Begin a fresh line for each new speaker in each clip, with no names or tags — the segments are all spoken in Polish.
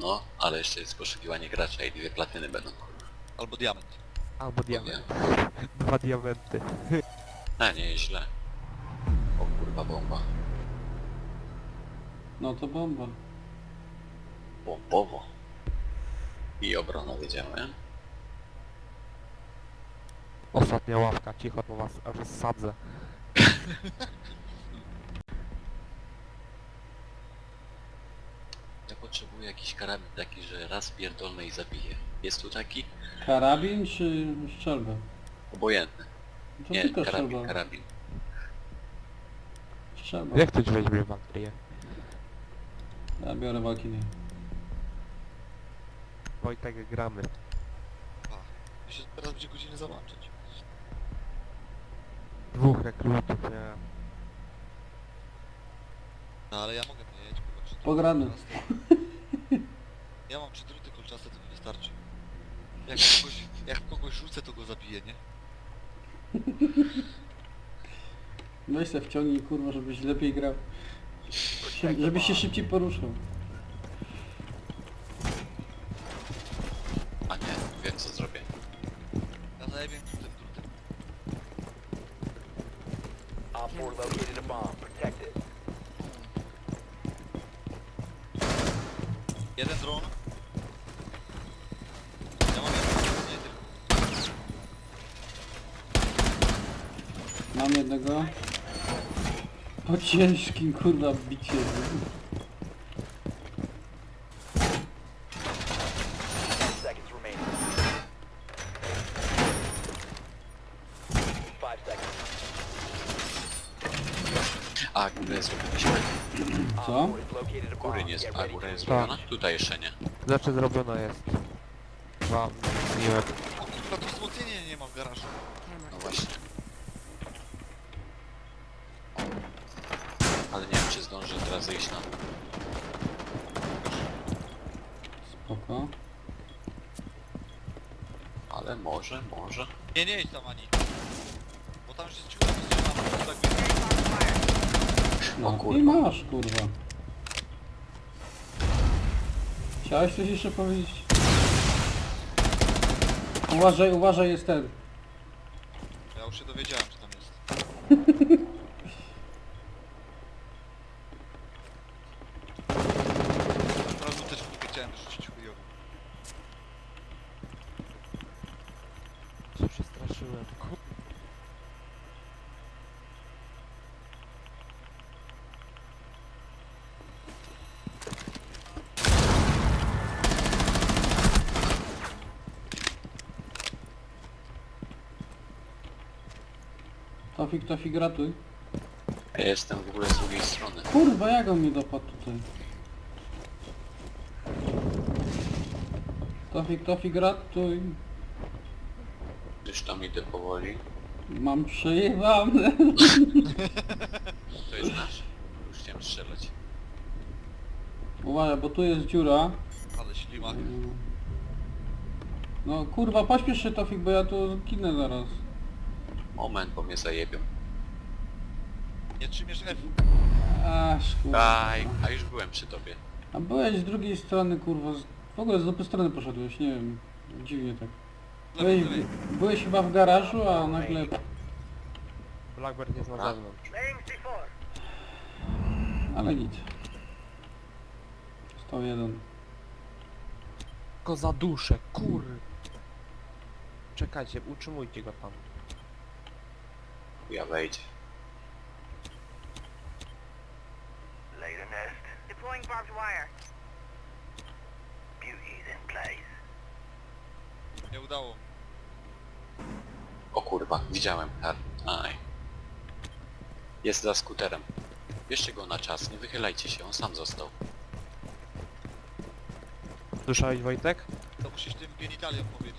No, ale jeszcze jest poszukiwanie gracza i dwie platyny będą.
Albo diament.
Albo diament. Dwa diamenty.
A, nie, źle. O kurwa bomba.
No to bomba.
Bombowo. I obrona wiedziałem.
Ostatnia ławka, cicho, to was aż sadzę.
potrzebuję jakiś karabin taki, że raz pierdolny i zabije. Jest tu taki?
Karabin czy strzelba?
Obojętny.
To
Nie,
tylko
karabin,
strzelba.
karabin.
Strzelba.
Jak ktoś weźmie Walkyrię?
Ja biorę walki.
Wojtek, gramy.
A, mi się teraz będzie godziny załączyć.
Dwóch rekrutów, nie.
No ale ja mogę mieć, bo trzy druty
Pograny.
Ja mam trzy druty kolczaste, to mi wystarczy. Jak kogoś, jak kogoś rzucę, to go zabiję, nie?
Weź se wciągnij kurwa, żebyś lepiej grał. Żebyś się szybciej poruszał.
A nie, wiem co zrobię.
Ja zajebię tym drutem.
Op 4 located a bomb. Protect it.
Jeden dron. Ja mam jeden, nie tylko.
Jednego. Po ciężkim kurwa bicie.
Seconds remaining. Five seconds.
A, górę zrobiliśmy.
Op
Co?
4 has located a
Góry
bomb.
nie jest,
Get
a
ready
góra
to
jest
engage.
zrobiona? Tutaj jeszcze nie.
Znaczy zrobiona jest. Wam miłe.
O kurwa, tu wzmocnienia nie ma w garażu.
No właśnie. Ale nie wiem czy teraz iść na dół.
Spoko.
Ale może, może.
Nie, nie idź tam ani. Bo tam już jest ciucha wysyłana, tak
No
kurwa.
i masz kurwa. Chciałeś coś jeszcze powiedzieć? Uważaj, uważaj jest ten.
Ja już się dowiedziałem, że tam jest. Od razu też nie chciałem rzucić chujowo.
Się przestraszyłem. Kur...
Tofik, Tofik, ratuj.
Ja jestem w ogóle z drugiej strony.
Kurwa, jak on mnie dopadł tutaj? Tofik, Tofik, ratuj.
Już tam idę powoli.
Mam przejebane.
To jest nasz. Już chciałem strzelać.
Uważaj, bo tu jest dziura.
Ale ślimak.
No kurwa, pośpiesz się Tofik, bo ja tu ginę zaraz.
Moment, bo mnie zajebią.
Nie trzymiesz F.
Aż kurwa.
Daj, a już byłem przy tobie.
A byłeś z drugiej strony, kurwa. z- W ogóle z dupy strony poszedłeś, nie wiem. Dziwnie tak.
Lewej,
Byłeś,
lewej.
byłeś chyba w garażu, a nagle...
Blackbird jest na
Dobra.
zewnątrz.
Ale nic. 101.
Tylko za duszę, kur... Czekajcie, utrzymujcie go tam.
Ja wejdzie.
Nest.
Deploying barbed wire.
Beauty's in place.
Nie udało.
O kurwa, widziałem. Har- Aj. Jest za skuterem. Bierzcie go na czas, nie wychylajcie się, on sam został.
Słyszałeś Wojtek?
To musisz tym genitaliom powiedzieć.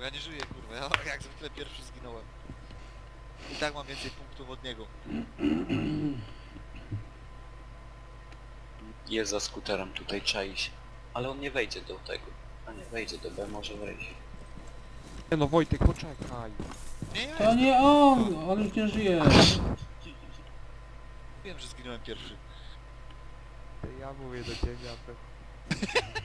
Bo ja nie żyję, kurwa. Ja jak zwykle pierwszy zginąłem. I tak mam więcej punktów od niego.
Jest za skuterem, tutaj czai się. Ale on nie wejdzie do tego. A nie, wejdzie do B, może wejść.
Nie no Wojtek, poczekaj.
Nie, ja
To nie on! On już nie żyje.
wiem, że zginąłem pierwszy.
To ja mówię do ciebie, a.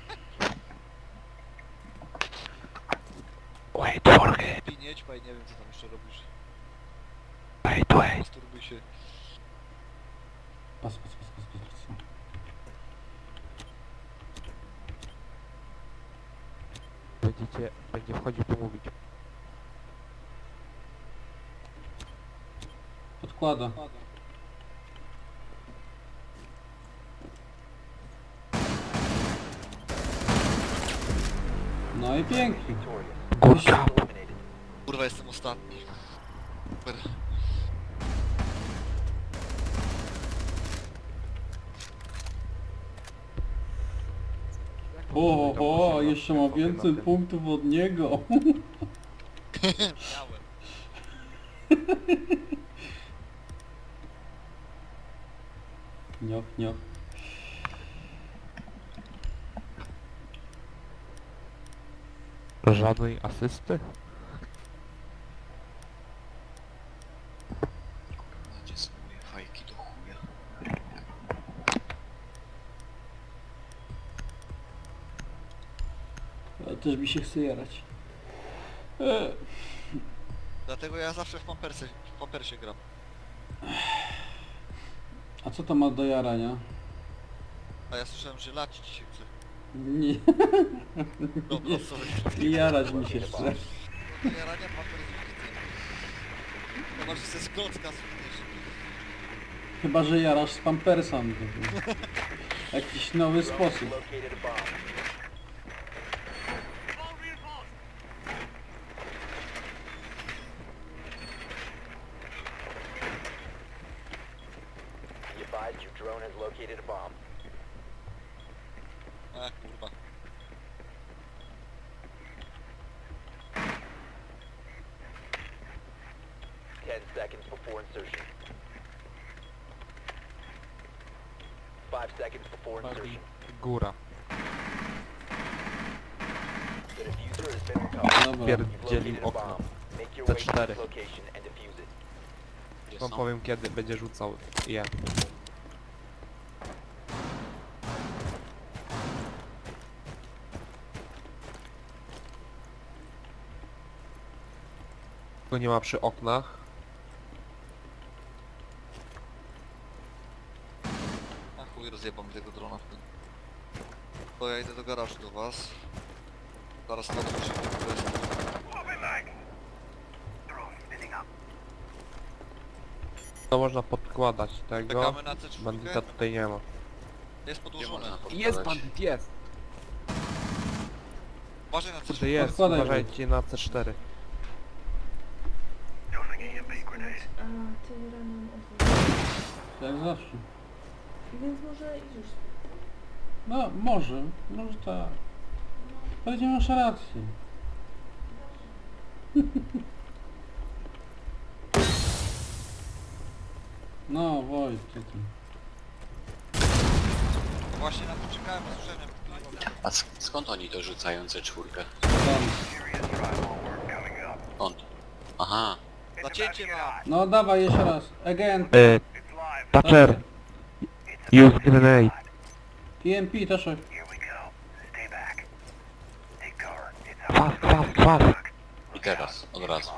Wait for him,
Pij, nie ćpaj, nie wiem co tam jeszcze robisz.
wait, wait.
Masturbuj się.
Pas, pas, pas, pas, pas, pas.
Będziecie, będzie wchodził tu mówić.
Podkłada. No i pięknie.
Good job.
Kurwa, jestem ostatni. Super.
O, o, jeszcze ma więcej punktów od niego.
Miałem.
Nioch, nioch.
Żadnej asysty?
Gdzie są moje fajki do chuja?
Ale też mi się chce jarać. E,
Dlatego ja zawsze w pampersie, w pampersie gram.
a co to ma do jarania?
A ja słyszałem, że lać ci się chce.
Nie,
Dobra, sorry.
jarać mi się chce.
Do jarania pampers nie chce. Chyba, że se z klocka słyszysz.
Chyba, że jarasz z pampersem. Jakiś nowy sposób.
located a bomb. Be advised your drone has located a bomb.
A kurwa.
Ten seconds before insertion. Five seconds before insertion.
Góra.
The diffuser has been recovered.
Dobra.
You've
Pierdzielił
located a
okno.
bomb. Make your way to
cztery.
this location and defuse it.
Gdzie
Wam
są?
powiem kiedy będzie rzucał je. Go nie ma przy oknach.
A chuj, rozjebam tego drona w tym. Idę do was. Zaraz to otworzymy, to jest...
To można podkładać tego.
Czekamy na C4.
Bandyta tutaj nie ma.
Jest
podkładać?
Jest bandit, jest!
Uważaj na
Kurde
C4.
jest,
Podkładaj go.
uważajcie na C4.
A, ty rano odwrócił.
Jak zawsze.
Więc może już.
No, może. Może tak. Ale nie masz racji. No, Wojt, ty.
Właśnie na to czekałem, słyszałem to
A sk- skąd oni to rzucają C4?
Tam.
Skąd? Aha,
Zacięcie ma!
No, dawaj jeszcze raz. Again.
Thatcher! Use grenade!
TMP, Taszek.
Fast, fast, fast!
i teraz, od razu.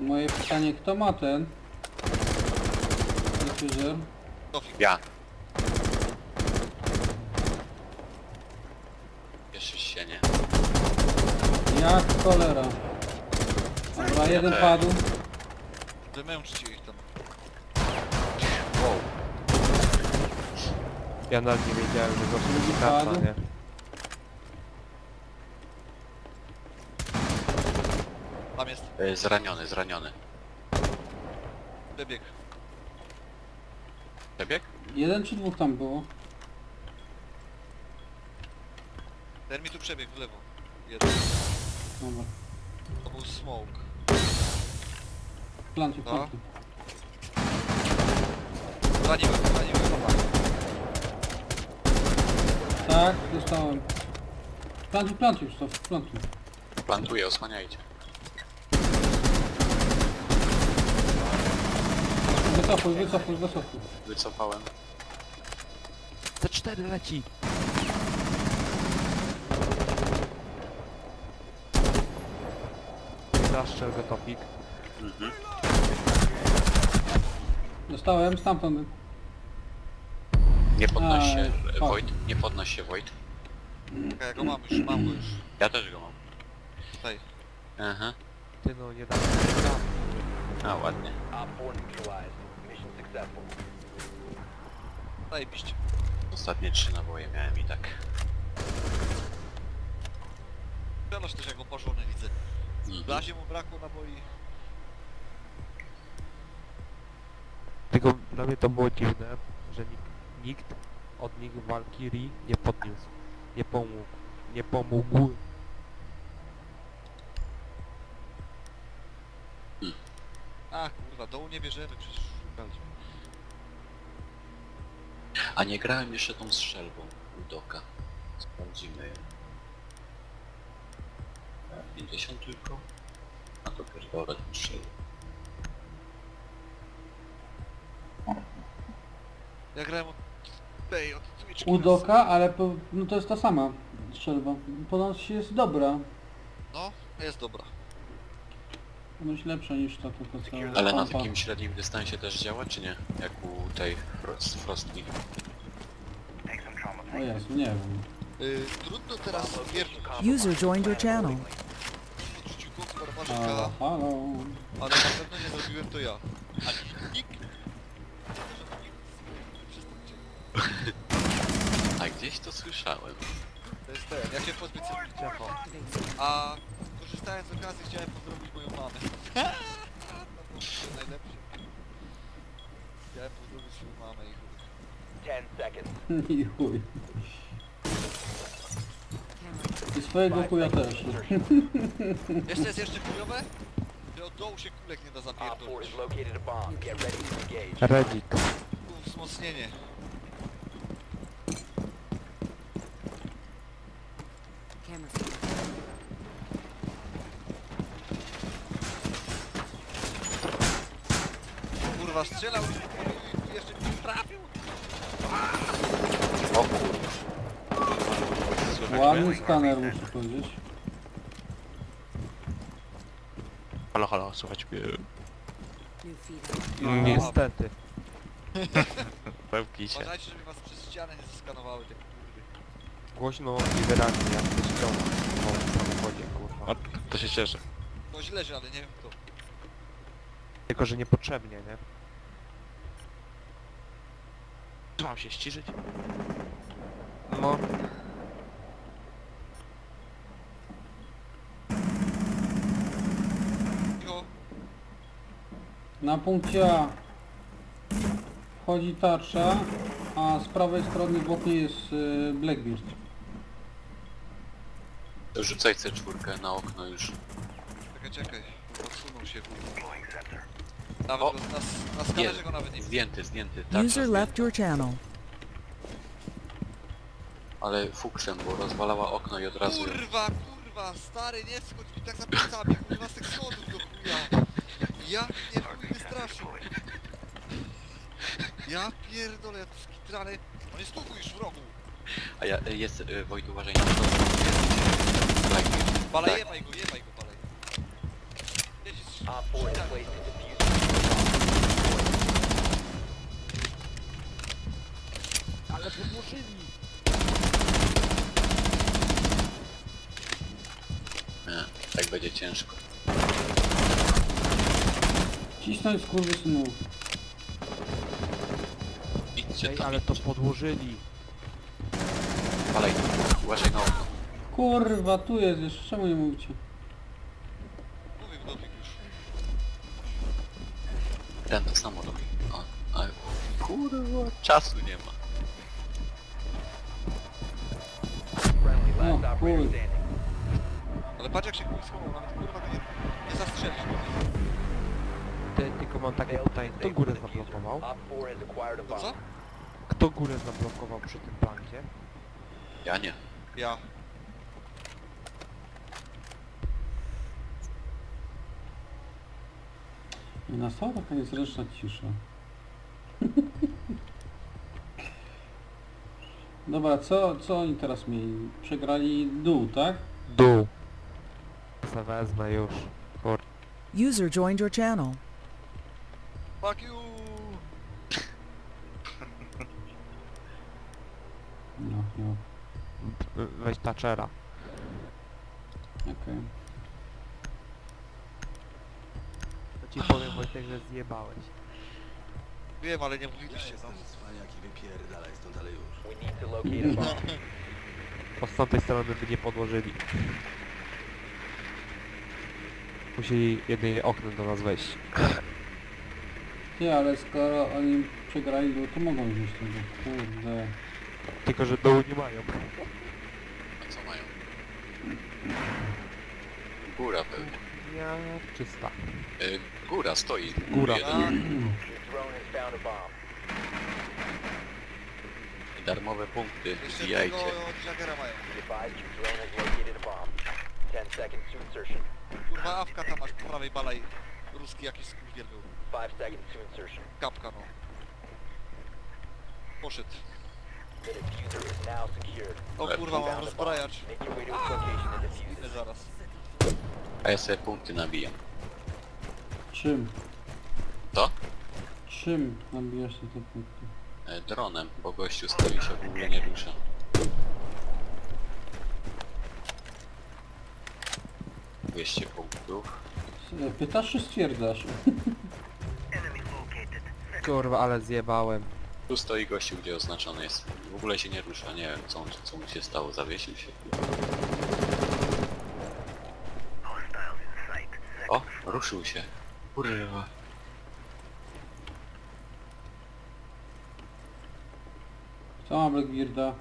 Moje pytanie, kto ma ten?
Ja. Jeszcze się nie.
Jak cholera. Dobra, jeden
też.
padł.
Wymęczcie ich tam.
Wow.
Ja nawet nie wiedziałem, że go
Drugi
kasa,
padł.
nie?
Tam jest
Y, Zraniony, zraniony.
wybieg.
Przebieg?
Jeden czy dwóch tam było?
Ten mi tu przebiegł w lewo. Jeden.
Dobra.
To był smoke.
Planty,
No.
planty.
Raniłem, raniłem.
Tak, dostałem. Plantuj, plantuj już to, plantuj.
Plantuję, osłaniajcie.
Wycofuj, wycofuj, wycofuj.
Wycofałem.
C4 leci! Zaszczel go topik.
Mhm.
Dostałem stamtąd.
Nie podnoś się, e,
o.
Wojt. Nie podnoś się, Wojt.
Czekaj, ja go mam już, mam go już.
Ja też go mam.
Tutaj.
Aha.
Ty no, nie dam
A, ładnie.
Op 4 neutralized. Mission successful.
Zajebiście.
Ostatnie trzy naboje miałem i tak.
Wiadomo też jak oparzony widzę. W
Mhm.
blazie mu brakło naboi.
Tylko dla mnie to było dziwne, że nikt, nikt od nich Valkyrie nie podniósł. Nie pomógł. Nie pomógł.
A kurwa, dołu nie bierzemy, przecież szukaliśmy.
A nie grałem jeszcze tą strzelbą u Doka. Sprawdzimy ją. 50 tylko? A to pierdolę strzelbę.
Ja grałem od tej, od Twitchki.
U Doka, ale po, no to jest ta sama strzelba. Ponoć jest dobra.
No, jest dobra.
Ponoć lepsza niż ta tylko cała.
Ale na
pompa.
takim średnim dystansie też działa, czy nie? Jak u tej Frost, Frostki.
O Jezu, nie wiem.
Yy, trudno teraz pierdolić
User joined your channel.
Koks
Halo,
ale na pewno nie zrobiłem to ja. Ani nikt. Przestańcie.
A gdzieś to słyszałem.
To jest ten, ja się pozbyć ciacho. A korzystając z okazji chciałem pozdrowić moją mamę. To było najlepsze. Chciałem pozdrowić swoją mamę i chuj.
10 seconds.
I chuj. I swojego chuja też.
Jeszcze jest jeszcze chujowe? Że od dołu się kulek nie da
Op 4
zapierdolić.
has located a bomb. Get ready to engage.
Redik.
Tu wzmocnienie. Kurwa, strzelał i jeszcze nie trafił.
O kurwa. Słychać
Ładny skaner muszę powiedzieć.
Halo, halo, słuchać mnie.
No.
Niestety.
Pełki się.
Uważajcie, żeby was przez ścianę nie zeskanowały te kurwy.
Głośno i wyraźnie, jak to ściąga. Po samochodzie, kurwa.
To się cieszę.
Ktoś leży, ale nie wiem kto.
Tylko, że niepotrzebnie, nie?
Czy mam się ściszyć?
No,
Cicho.
Na punkcie A wchodzi tarcza, a z prawej strony w oknie jest y, Blackbeard.
Rzucaj C4 na okno już.
Czekaj, czekaj. Odsunął się kurwa. Nawet
O!
go, na, na skanerze go nawet nie widzę.
Zdjęty, zdjęty. Tak,
User left your channel.
Ale fuksem, bo rozwalała okno i od razu...
Kurwa, kurwa, stary, nie schodź mi tak za plecami, kurwa, z tych schodów do chuja. Ja nie chuj wystraszył. Ja pierdolę, ja tu skitrany. On jest tu już w rogu.
A ja, jest, y, Wojt, uważaj na to. Tak,
Balej,
Tak.
jebaj go, jebaj go, balej. Jedziesz,
Op 4 has placed a diffuser.
ale podłożyli.
nie, tak będzie ciężko.
Cisnąć skurwysynów.
Ej,
tam,
ale to podłożyli.
Balej, uważaj na okno.
Kurwa, tu jest jeszcze, czemu nie mówicie?
do tych już.
Ten to samo robi. O, ale kurwa, czasu nie ma.
Friendly last
No,
operator
chuj.
standing.
Ale patrz jak się chuj schował, nawet kurwa go nie, nie zastrzelisz go.
Ty, tylko mam takie pytanie, kto górę zablokował?
Op 4 has acquired a
To co?
górę zablokował przy tym bankiem.
Ja nie.
Ja.
No nastała taka niezręczna cisza. Dobra, co, co oni teraz mieli? Przegrali dół, tak?
Dół. Se wezmę już. Kur...
User joined your channel.
Fuck you!
Weź Thatchera.
okej.
To ci powiem Wojtek, że zjebałeś.
Wiem, ale nie mówiliście no.
We need to locate a bomb.
Bo z tamtej strony by nie podłożyli. Musieli jedynie oknem do nas wejść.
Ty, ale skoro oni przegrali dół, to mogą wziąć tego. Kurde.
Tylko, że dołu nie mają.
A co mają? Góra pewnie.
Ja czysta.
Y, góra stoi.
Góra.
Jeden.
A,
Your drone has found a bomb.
Darmowe punkty.
jeszcze tego
Wbijajcie.
od Jagera mają.
Be advised your drone has located a bomb. 10 seconds to insertion.
Kurwa, awka tam masz po prawej balaj. Ruski jakiś skurwiel był.
5 seconds to insertion.
Kapka no. Poszedł.
The diffuser is now secured.
O kurwa, mam rozbrajacz.
Make your way to its location and defuse
Idę
it.
zaraz.
A ja sobie punkty nabijam.
Czym?
To?
Czym nabijasz te te punkty?
E, dronem, bo gościu stoi się w ogóle nie rusza. Dwieście punktów.
S- Pytasz czy stwierdzasz?
Kurwa, ale zjebałem.
Tu stoi gościu, gdzie oznaczony jest. W ogóle się nie rusza, nie wiem co, on- co mu się stało, zawiesił się. O, ruszył się. Kurwa.
Co ma Blackbearda?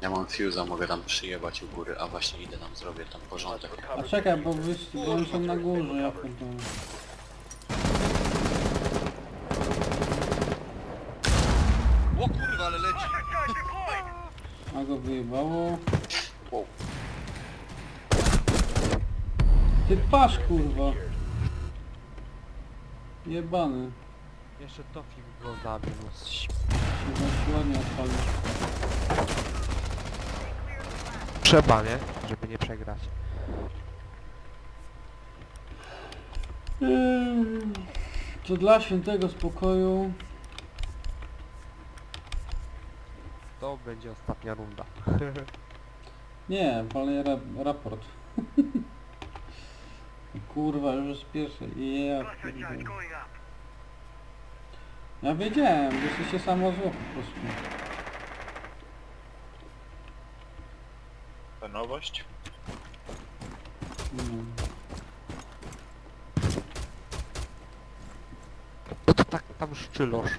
Ja mam fuse'a, mogę tam przyjebać u góry, a właśnie idę tam, zrobię tam porządek.
A czekaj, bo wy bo oni są na górze, ja pierdolę.
O kurwa, ale leci.
A go wyjebało.
Wow.
Ty pasz kurwa. Jebany.
Jeszcze Tofik go zabił. no ś-
Się ładnie odpalisz.
Trzeba, nie? Żeby nie przegrać.
Eee, To dla świętego spokoju.
To będzie ostatnia runda.
Nie, ra raport. Kurwa, już jest pierwszy. Ja pierdolę. Ja wiedziałem, że jesteście samo zło po prostu.
Ta nowość?
No.
No to tak tam szczylosz.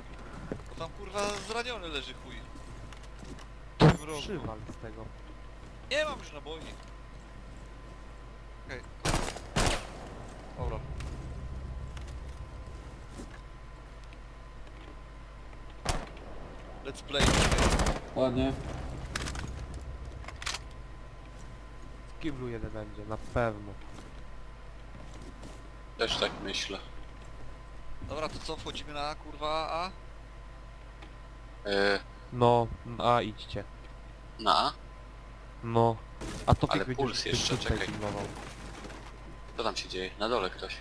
Tam kurwa zraniony leży chuj.
To z tego.
Nie mam już naboi. Okej. Dobra. Let's play.
Ładnie.
W kiblu jeden będzie, na pewno.
Też tak myślę.
Dobra, to co, wchodzimy na kurwa A?
E,
No, a idźcie.
na A?
No. A to
Ale puls jeszcze, czekaj.
pilnował.
Co tam się dzieje? Na dole ktoś.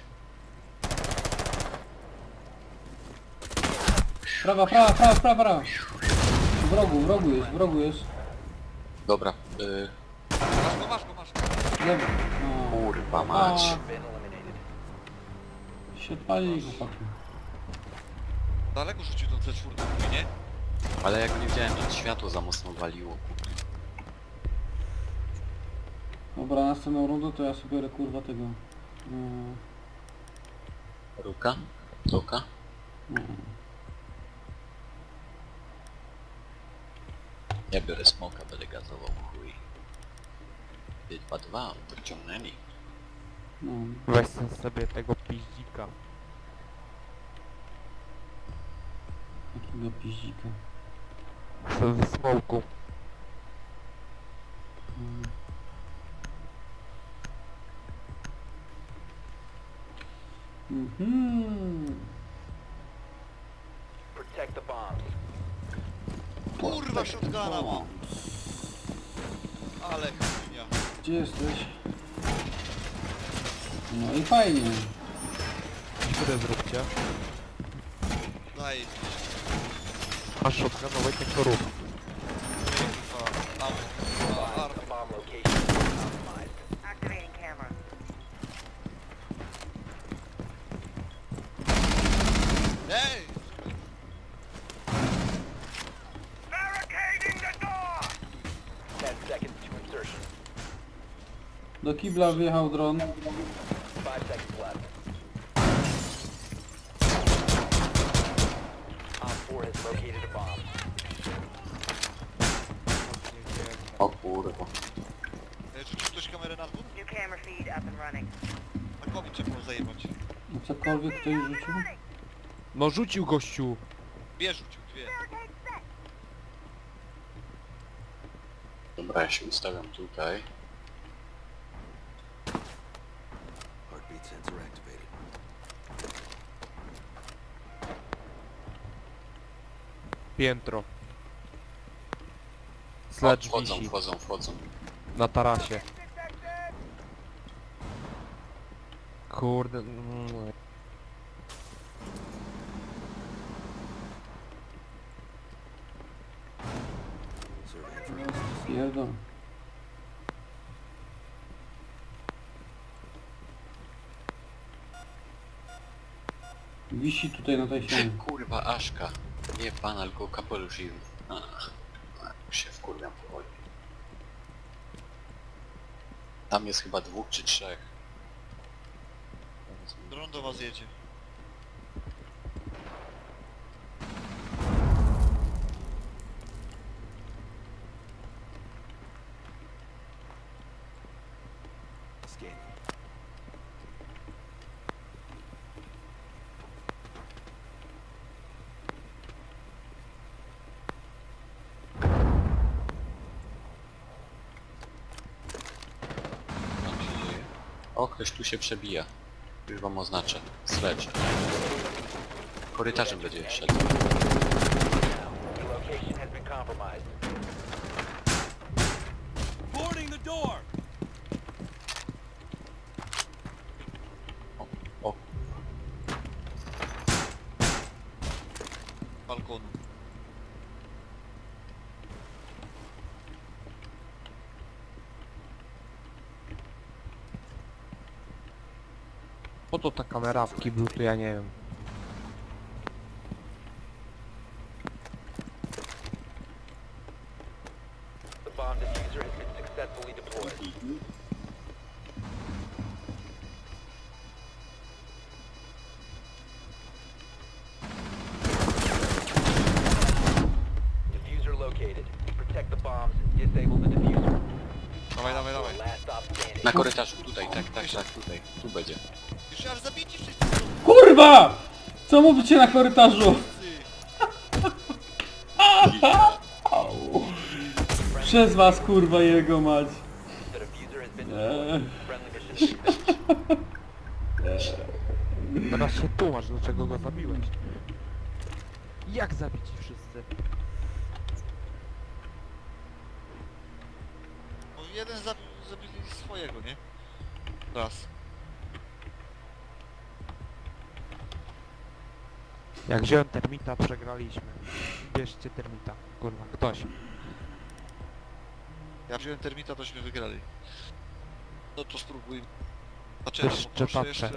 Prawa, prawa, prawa, prawa, prawa. W rogu, w rogu jest, w rogu jest.
Dobra, y,
Masz go, masz go, masz go.
Lewy. No.
kurwa mać.
Been eliminated.
Się odpalili chłopaki.
Daleko rzucił tą C4, mówi, nie?
Ale jak nie widziałem, to światło za mocno waliło.
Dobra, następną rundę to ja sobie biorę kurwa tego. Yy,
Ruka? Toka?
no.
Ja biorę smoka, będę gazował chuj. Ty, Dwa, dwa, podciągnęli.
no.
Weź sobie tego piździka.
Takiego piździka.
W w smoku.
Mhm.
Protect the bombs.
Kurwa, shotguna mam. Ale chujnia.
Gdzie jesteś? No i fajnie.
Które zróbcie?
Daj.
A shotgunowej tylko rób.
Kurwa. Amo. A, armor.
The bomb location is compromised.
Activating camera.
Ej!
Ten seconds to insertion.
Do kibla wjechał dron.
Five seconds left. Op 4 has located a bomb.
O kurwa.
Ej, Rzucił ktoś kamerę na dwór?
New camera feed up and running.
Było zajebać.
A cokolwiek ktoś rzucił?
No rzucił gościu!
Dwie rzucił, dwie.
Dobra, ja się ustawiam tutaj.
Piętro.
O,
Sledge
wchodzą,
wisi
wchodzą, wchodzą.
na tarasie. Kurde... mm.
Pierdol. Wisi tutaj na tej ścianie.
Kurwa, Aszka. Nie pana, tylko kapelusz i... Ach, już się wkurwiam powoli. Tam jest chyba dwóch czy trzech.
Dron do was jedzie.
Tam się dzieje. O, ktoś tu się przebija. Już wam oznaczę. Sledge. Korytarzem będzie szedł.
Po to ta kamera w kiblu, to ja nie wiem.
Co mówicie na korytarzu? Au. Przez was kurwa jego mać.
Teraz się tłumacz, dlaczego go zabiłeś. Jak zabić ich wszyscy?
No jeden zabił, zabili swojego, nie? Raz.
Jak wziąłem termita, przegraliśmy. Bierzcie termita. Kurwa, ktoś.
Ja wziąłem termita, tośmy wygrali. No to spróbuj. Patrzę,
Jeszcze
poproszę
patrzę.
jeszcze.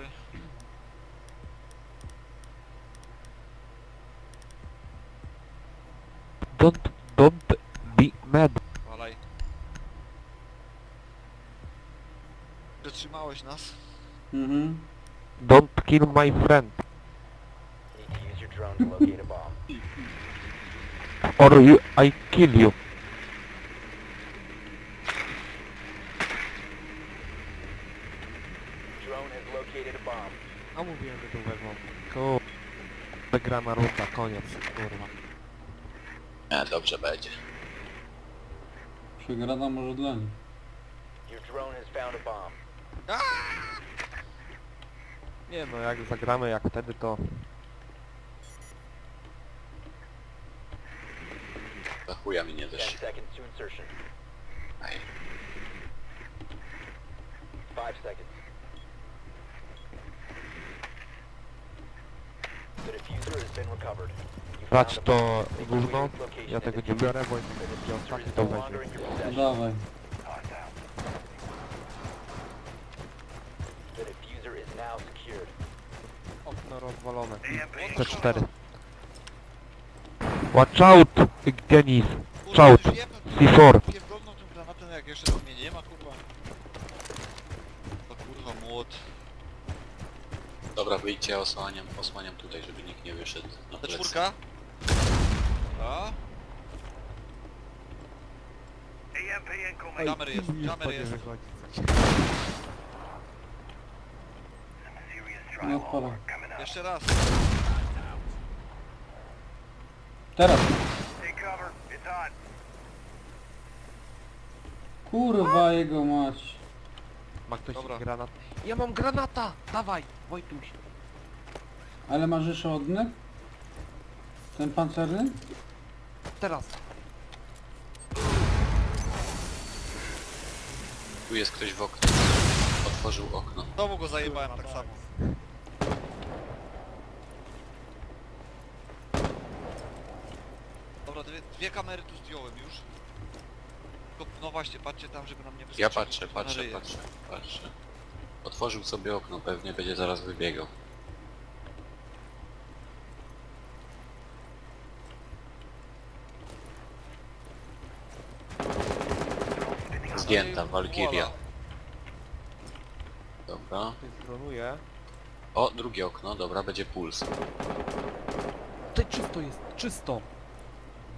Don't, don't be mad.
Walaj. Zatrzymałeś nas?
Mhm.
Don't kill my friend.
Drone to locate a bomb.
Or you, I kill you.
Drone has located a bomb.
A mówiłem, że tu wezmą. Runda, koniec, kurwa.
E, dobrze będzie.
Przegrana może dla nich.
Your drone has found a bomb.
Nie no, jak zagramy jak wtedy to...
Za chuja mi nie
10
też.
seconds to insertion.
Aj.
5 seconds. The diffuser has been recovered. You
Brać
found
to
bomb.
gówno,
Its location
ja
and
tego nie
defuse
biorę, bo.
The
będzie
diffuser is
to
no longer in your possession.
Dawaj.
The diffuser is now secured.
Okno rozwalone.
Kurwa,
C4. Watch out, Denis.
Już jebnę
C4.
Pierdolną tym granatem, jak jeszcze tam mnie nie ma, kurwa. To kurwa młot.
Dobra, wyjdźcie, osłaniam, osłaniam tutaj, żeby nikt nie wyszedł na
Te
plecy.
czwórka? A? Kamery jest, kamery jest.
Nie odpalę.
Jeszcze raz.
Teraz. Kurwa jego mać.
Ma ktoś
Dobra.
granat? Ja mam granata! Dawaj, Wojtuś.
Ale masz jeszcze odnek? Ten pancerny?
Teraz.
Tu jest ktoś w oknie. Otworzył okno.
Znowu go zajebałem tak samo. Dobra, dwie, kamery tu zdjąłem już. Tylko, no właśnie, patrzcie tam, żeby nam nie wyskoczyło.
Ja patrzę,
na
patrzę, patrzę, patrzę. Otworzył sobie okno, pewnie będzie zaraz wybiegał. Zdjęta, Walkiria. Dobra.
Dronuję.
O, drugie okno, dobra, będzie puls.
Tutaj czysto jest, czysto.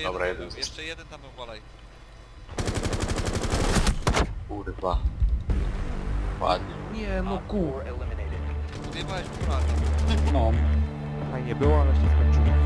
Dobra,
jeden. Jeszcze jeden tam był balej.
Kurwa. Ładnie.
Nie no
Op
ku.
4 eliminated.
Odjebałeś kurata.
No.
Fajnie było, ale się skończyło.